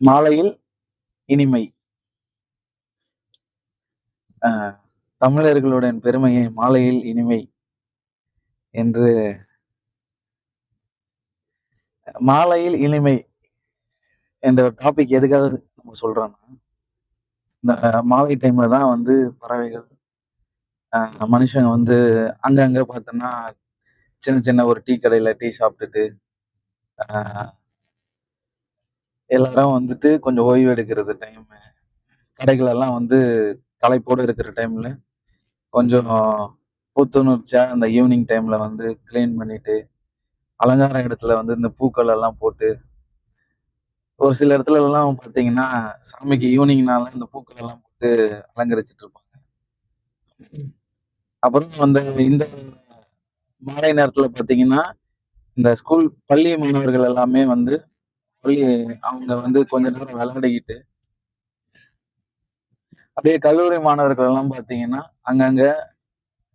மாலையில் இனிமை. தமிழர்களுடைய தமிழர்களுடன் பெருமையை மாலையில் இனிமை என்று மாலையில் இனிமை என்ற டாபிக் எதுக்காக நம்ம சொல்றோம்னா இந்த மாலை டைம்ல தான் வந்து பறவைகள் மனுஷங்க வந்து அங்கங்க பார்த்தோன்னா சின்ன சின்ன ஒரு டீ கடையில டீ சாப்பிட்டுட்டு எல்லாரும் வந்துட்டு கொஞ்சம் ஓய்வு எடுக்கிறது டைம் கடைகளெல்லாம் வந்து தலைப்போடு இருக்கிற டைம்ல கொஞ்சம் புத்துணர்ச்சியாக அந்த ஈவினிங் டைம்ல வந்து க்ளீன் பண்ணிட்டு அலங்கார இடத்துல வந்து இந்த பூக்கள் எல்லாம் போட்டு ஒரு சில இடத்துல எல்லாம் பார்த்தீங்கன்னா சாமிக்கு ஈவினிங்னால இந்த பூக்கள் எல்லாம் போட்டு அலங்கரிச்சிட்டு இருப்பாங்க. அப்புறம் அந்த இந்த மாலை நேரத்துல பார்த்தீங்கன்னா இந்த ஸ்கூல் பள்ளி மாணவர்கள் எல்லாமே வந்து சொல்லி அவங்க வந்து கொஞ்ச நேரம் விளையாடிக்கிட்டு அப்படியே கல்லூரி மாணவர்கள் எல்லாம் பார்த்தீங்கன்னா அங்கங்க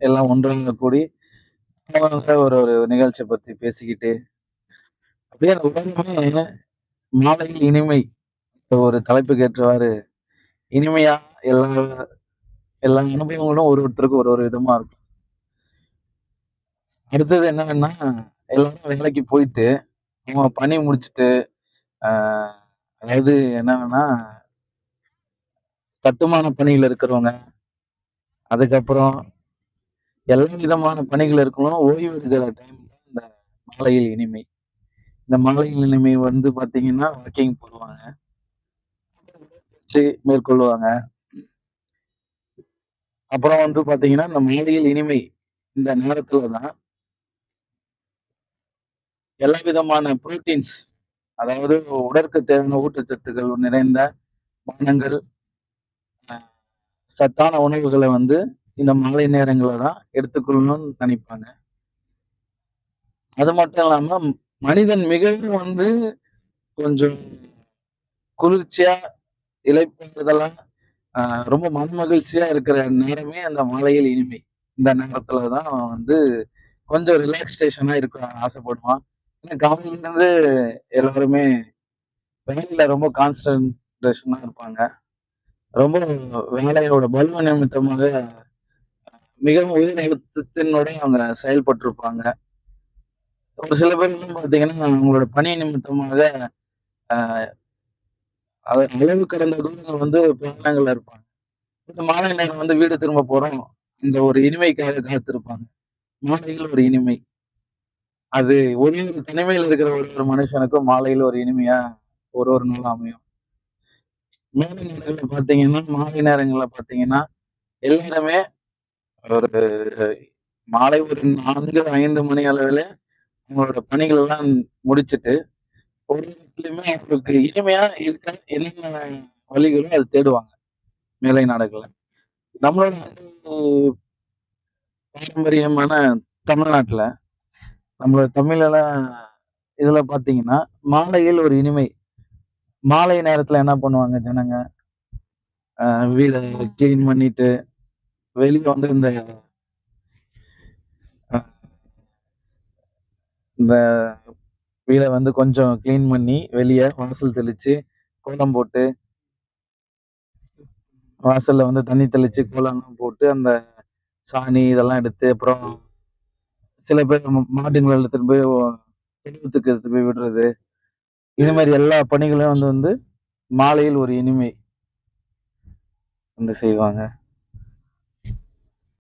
எல்லாம் ஒன்றாக கூடி ஒரு ஒரு நிகழ்ச்சியை பத்தி பேசிக்கிட்டு அப்படியே அந்த உலகமே மாலையில் இனிமை ஒரு தலைப்புக்கு ஏற்றவாறு இனிமையா எல்லா எல்லா அனுபவங்களும் ஒரு ஒருத்தருக்கும் ஒரு ஒரு விதமா இருக்கும். அடுத்தது என்னன்னா எல்லாரும் வேலைக்கு போயிட்டு அவங்க பணி முடிச்சுட்டு அதாவது என்னன்னா கட்டுமான பணியில் இருக்கிறவங்க அதுக்கப்புறம் எல்லா விதமான பணிகள் இருக்கணும் ஓய்வு எடுக்கிற டைம் இந்த மாலையில் இனிமை. இந்த மாலையில் இனிமை வந்து பார்த்தீங்கன்னா வாக்கிங் போடுவாங்க. மேற்கொள்வாங்க. அப்புறம் வந்து பார்த்தீங்கன்னா இந்த மாலையில் இனிமை இந்த நேரத்துல தான் எல்லா விதமான புரோட்டீன்ஸ் அதாவது உடற்கு தேவையான ஊட்டச்சத்துக்கள் நிறைந்த பானங்கள் சத்தான உணவுகளை வந்து இந்த மாலை நேரங்களில் தான் எடுத்துக்கொள்ளணும்னு நினைப்பாங்க. அது மட்டும் இல்லாமல் மனிதன் மிகவும் வந்து கொஞ்சம் குளிர்ச்சியா இழைப்பதெல்லாம் ரொம்ப மனமகிழ்ச்சியா இருக்கிற நேரமே அந்த மாலையில் இனிமை. இந்த நேரத்துல தான் வந்து கொஞ்சம் ரிலாக்ஸேஷனா இருக்க ஆசைப்படுவான். ஏன்னா இருந்து எல்லாருமே வேலையில ரொம்ப கான்சன்ட்ரேஷனா இருப்பாங்க. ரொம்ப வேலையோட பல்வ நிமித்தமாக மிகவும் உயர் அழுத்தத்தினோட அவங்க செயல்பட்டு இருப்பாங்க ஒரு சில பேர் வந்து பாத்தீங்கன்னா அவங்களோட பணி நிமித்தமாக ஆஹ் அது அளவு கடந்த தூரங்கள் வந்து பயணங்கள்ல இருப்பாங்க. இந்த மாலை நேரம் வந்து வீடு திரும்ப போறோம் இந்த ஒரு இனிமைக்காக காத்திருப்பாங்க. மாலையில் ஒரு இனிமை. அது ஒரு ஒரு தனிமையில் இருக்கிற ஒரு ஒரு மனுஷனுக்கும் மாலையில் ஒரு இனிமையா ஒரு ஒரு நாள் அமையும். மேலை நேரங்கள்ல பார்த்தீங்கன்னா மாலை நேரங்களில் பார்த்தீங்கன்னா எல்லாருமே ஒரு மாலை ஒரு நான்கு ஐந்து மணி அளவில் அவங்களோட பணிகள் எல்லாம் முடிச்சிட்டு ஒரு இடத்துலயுமே அவங்களுக்கு இனிமையா இருக்க என்னென்ன வழிகளோ அது தேடுவாங்க மேலை நாடுகள்ல. நம்மளோட பாரம்பரியமான தமிழ்நாட்டுல நம்மளோட தமிழெல்லாம் இதில் பார்த்தீங்கன்னா மாலையில் ஒரு இனிமை. மாலை நேரத்தில் என்ன பண்ணுவாங்க ஜனங்க? வீடை கிளீன் பண்ணிட்டு வெளியே வந்து இந்த இந்த வீடை வந்து கொஞ்சம் க்ளீன் பண்ணி வெளியே வாசல் தெளிச்சு கோலம் போட்டு வாசலில் வந்து தண்ணி தெளித்து கோலம்லாம் போட்டு அந்த சாணி இதெல்லாம் எடுத்து அப்புறம் சில பேர் மாட்டுங்களை எடுத்துட்டு போய் தெளிவத்துக்கு எடுத்து போய் விடுறது. இது மாதிரி எல்லா பணிகளையும் வந்து வந்து மாலையில் ஒரு இனிமை வந்து செய்வாங்க.